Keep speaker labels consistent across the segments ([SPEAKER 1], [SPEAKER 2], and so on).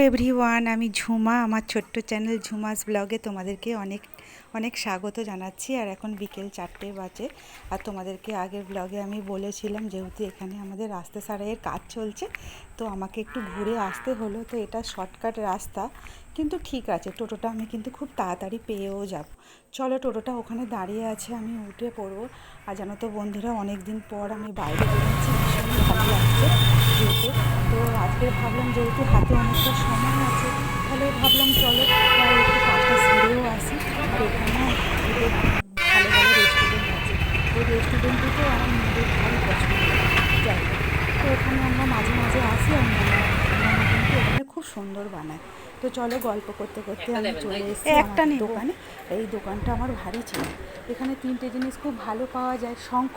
[SPEAKER 1] Everyone আমি ঝুমা আমার ছোট্ট চ্যানেল ঝুমাস ব্লগে তোমাদেরকে অনেক অনেক স্বাগত জানাচ্ছি। আর এখন বিকেল চারটে বাজে। আর তোমাদেরকে আগের ব্লগে আমি বলেছিলাম যেহেতু এখানে আমাদের রাস্তা সারাইয়ের কাজ চলছে, তো আমাকে একটু ঘুরে আসতে হলো। তো এটা শর্টকাট রাস্তা। কিন্তু ঠিক আছে, টোটোটা আমি কিন্তু খুব তাড়াতাড়ি পেয়েও যাব। চলো টোটোটা ওখানে দাঁড়িয়ে আছে, আমি উঠে পড়ব। আর জানো তো বন্ধুরা অনেক দিন পর আমি বাইরে বেরোচ্ছি, ভীষণ ভালো লাগছে যেহেতু তো আজকে ভাবলাম যেহেতু হাতে অনেকটা সময় আছে তাহলে ভাবলাম চলো আহ, একটু কাজটা সেরেও আসি আর এখানে এদের ভালো ভালো রেস্টুরেন্ট আছে দুটো আমার মেয়েদের ভালো পছন্দ জায়গা তো ওখানে আমরা মাঝে মাঝে আসি আর মামা মামা কিন্তু এখানে খুব সুন্দর বানায় তো চলো গল্প করতে করতে আমি চলে এসেছি একটা দোকানে। এই দোকানটা আমার ভারী ছিল। এখানে তিনটে জিনিস খুব ভালো পাওয়া যায় শঙ্খ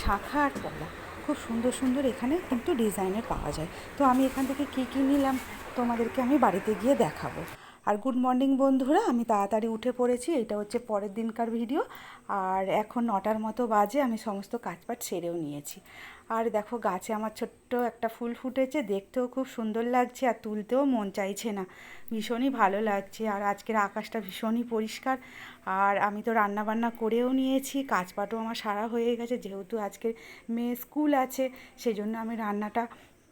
[SPEAKER 1] শাখা আর পলা। খুব সুন্দর সুন্দর এখানে কিন্তু ডিজাইনের পাওয়া যায়। তো আমি এখান থেকে কী কী নিলাম তোমাদেরকে আমি বাড়িতে গিয়ে দেখাবো। আর গুড মর্নিং বন্ধুরা, আমি তাড়াতাড়ি উঠে পড়েছি, এটা হচ্ছে পরের দিনকার ভিডিও আর এখন নটার মতো বাজে, আমি সমস্ত কাজপাট সেরেও নিয়েছি। আর দেখো, গাছে আমার ছোট্ট একটা ফুল ফুটেছে, দেখতেও খুব সুন্দর লাগছে, আর তুলতেও মন চাইছে না। ভীষণই ভালো লাগছে, আর আজকের আকাশটা ভীষণই পরিষ্কার। আর আমি তো রান্না বান্না করেও নিয়েছি কাজপাটও আমার সারা হয়ে গেছে, যেহেতু আজকে মেয়ে স্কুল আছে, সেজন্য আমি রান্নাটা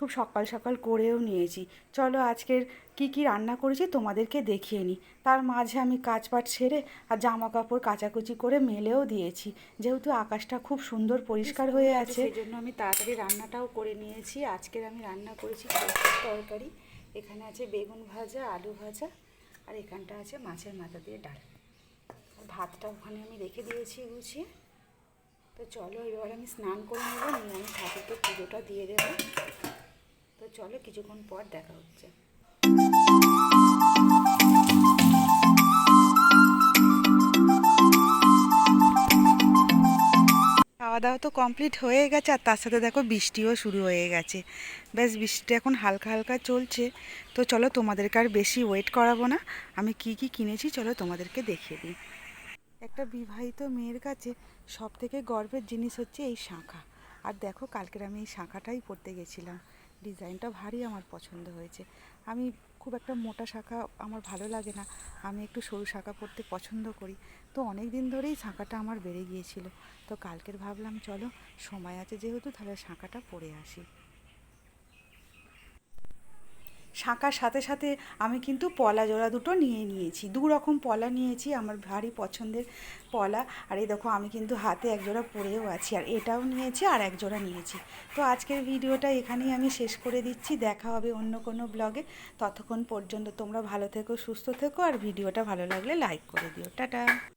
[SPEAKER 1] খুব সকাল সকাল করেও নিয়েছি। চলো আজকের কি কি রান্না করেছি তোমাদেরকে দেখিয়ে নিই তার মাঝে আমি কাজপাট সেরে আর জামা কাপড় কাচাকুচি করে মেলেও দিয়েছি। যেহেতু আকাশটা খুব সুন্দর পরিষ্কার হয়ে আছে। সেজন্য আমি তাড়াতাড়ি রান্নাটাও করে নিয়েছি। আজকের আমি রান্না করেছি তরকারি। এখানে আছে বেগুন ভাজা আলু ভাজা আর এখানটা আছে মাছের মাথা দিয়ে ডাল। ভাতটা ওখানে আমি রেখে দিয়েছি গুছিয়ে। তো চলো এবার আমি স্নান করে নেব নিয়ে আমি ঠাকুরকে পুজোটা দিয়ে দেবো। চলো কিছুক্ষণ পর দেখা হচ্ছে। খাওয়া দাওয়া তো কমপ্লিট হয়ে গেছে, আর তার সাথে দেখো বৃষ্টিও শুরু হয়ে গেছে। ব্যাস, বৃষ্টিটা এখন হালকা হালকা চলছে। তো চলো তোমাদেরকে আর বেশি ওয়েট করাবো না। আমি কি কি কিনেছি চলো তোমাদেরকে দেখিয়ে দিই। একটা বিবাহিত মেয়ের কাছে সব থেকে গর্বের জিনিস হচ্ছে এই শাঁখা। আর দেখো কালকের আমি এই শাঁখাটাই পরতে গেছিলাম। ডিজাইনটা ভারী আমার পছন্দ হয়েছে। আমি খুব একটা মোটা শাঁখা আমার ভালো লাগে না। আমি একটু সরু শাঁখা পরতে পছন্দ করি। তো অনেক দিন ধরেই শাঁখাটা আমার বেড়ে গিয়েছিল। তো কালকের ভাবলাম, চলো সময় আছে যেহেতু, তাহলে শাঁখাটা পরে আসি। শাঁখার সাথে সাথে আমি কিন্তু পলা জোড়া দুটো নিয়ে নিয়েছি। দু রকম পলা নিয়েছি, আমার ভারী পছন্দের পলা। আর এই দেখো, আমি কিন্তু হাতে এক জোড়া পরেও আছি, আর এটাও নিয়েছি আর এক জোড়া নিয়েছি। তো আজকের ভিডিওটা এখানেই আমি শেষ করে দিচ্ছি, দেখা হবে অন্য কোনো ব্লগে। ততক্ষণ পর্যন্ত তোমরা ভালো থেকো, সুস্থ থেকো, আর ভিডিওটা ভালো লাগলে লাইক করে দিও। টাটা।